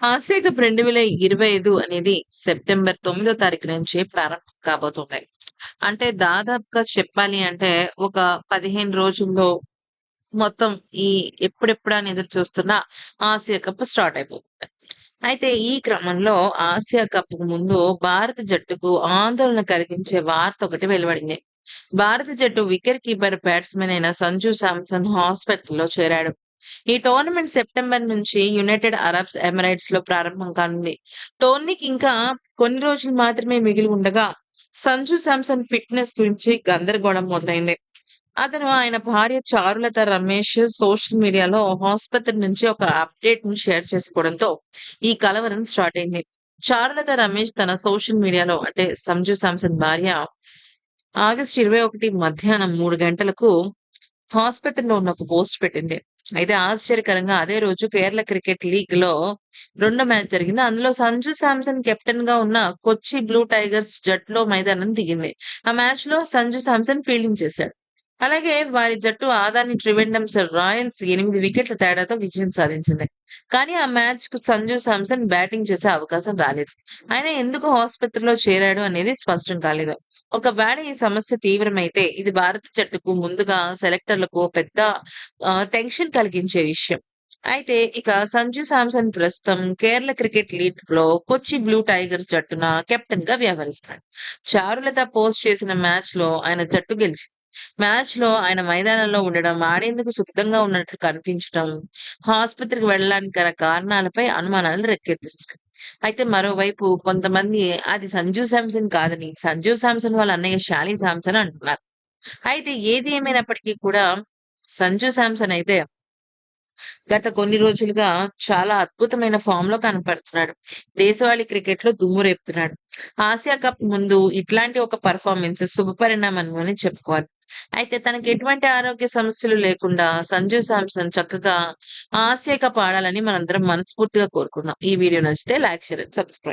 Asia cup 2025 అనేది September తొమ్మిదో తారీఖు నుంచి ప్రారంభం కాబోతుంది అంటే దాదాపుగా చెప్పాలి అంటే ఒక 15 రోజుల్లో మొత్తం ఈ ఎప్పుడెప్పుడని ఎదురు చూస్తున్న ఆసియా కప్ స్టార్ట్ అయిపోతుంది. అయితే ఈ క్రమంలో ఆసియా కప్ ముందు భారత జట్టుకు ఆందోళన కలిగించే వార్త ఒకటి వెలువడింది. భారత జట్టు వికెట్ కీపర్ బ్యాట్స్మెన్ అయిన సంజు శాంసన్ హాస్పిటల్‌లో చేరాడు. ఈ టోర్నమెంట్ సెప్టెంబర్ నుంచి యునైటెడ్ అరబ్స్ ఎమిరేట్స్లో ప్రారంభం కానుంది. టోర్నీకి ఇంకా కొన్ని రోజులు మాత్రమే మిగిలి ఉండగా సంజు శాంసన్ ఫిట్నెస్ గురించి గందరగోళం మొదలైంది. అతను ఆయన భార్య చారులత రమేష్ సోషల్ మీడియాలో ఆస్పత్రి నుంచి ఒక అప్డేట్ను షేర్ చేసుకోవడంతో ఈ కలవరం స్టార్ట్ అయింది. చారులత రమేష్ తన సోషల్ మీడియాలో అంటే సంజు శాంసన్ భార్య ఆగస్ట్ ఇరవై ఒకటి మధ్యాహ్నం మూడు గంటలకు ఆస్పత్రిలో ఉన్న ఒక పోస్ట్ పెట్టింది. అయితే ఆశ్చర్యకరంగా అదే రోజు కేరళ క్రికెట్ లీగ్లో రెండో మ్యాచ్ జరిగింది. అందులో సంజు శాంసన్ కెప్టెన్గా ఉన్న కొచ్చి బ్లూ టైగర్స్ జట్టులో మైదానం దిగింది. ఆ మ్యాచ్లో సంజు శాంసన్ ఫీల్డింగ్ చేశాడు. అలాగే వారి జట్టు ఆదాని ట్రివెండమ్స్ రాయల్స్ ఎనిమిది వికెట్ల తేడాతో విజయం సాధించింది. కానీ ఆ మ్యాచ్కు సంజు సామ్సన్ బ్యాటింగ్ చేసే అవకాశం రాలేదు. ఆయన ఎందుకు ఆస్పత్రిలో చేరాడు అనేది స్పష్టం కాలేదు. ఒకవేళ ఈ సమస్య తీవ్రమైతే ఇది భారత జట్టుకు ముందుగా సెలెక్టర్లకు పెద్ద టెన్షన్ కలిగించే విషయం. అయితే ఇక సంజు శాంసన్ ప్రస్తుతం కేరళ క్రికెట్ లీగ్లో కొచ్చి బ్లూ టైగర్స్ జట్టున కెప్టెన్గా వ్యవహరిస్తాడు చారులత పోస్ట్ చేసిన మ్యాచ్లో ఆయన జట్టు గెలిచింది. మ్యాచ్లో ఆయన మైదానంలో ఉండడం, ఆడేందుకు సిద్ధంగా ఉన్నట్లు కనిపించడం, ఆస్పత్రికి వెళ్ళడానికి గల కారణాలపై అనుమానాలు రెక్కెత్తిస్తున్నాయి అయితే మరోవైపు కొంతమంది అది సంజు శాంసన్ కాదని సంజు శాంసన్ వాళ్ళ అన్నయ్య షాలీ శాంసన్ అంటున్నారు. అయితే ఏది ఏమైనప్పటికీ కూడా సంజు శాంసన్ అయితే గత కొన్ని రోజులుగా చాలా అద్భుతమైన ఫామ్లో కనపడుతున్నాడు. దేశవాళీ క్రికెట్లో దుమ్ము రేపుతున్నాడు. ఆసియా కప్ ముందు ఇట్లాంటి ఒక పెర్ఫార్మెన్స్ శుభపరిణామం అని చెప్పుకోవాలి. అయితే తనకి ఎటువంటి ఆరోగ్య సమస్యలు లేకుండా సంజు శాంసన్ చక్కగా ఆశయక పాడాలని మనందరం మనస్ఫూర్తిగా కోరుకుందాం. ఈ వీడియో నచ్చితే లైక్, షేర్ అండ్ సబ్స్క్రైబ్.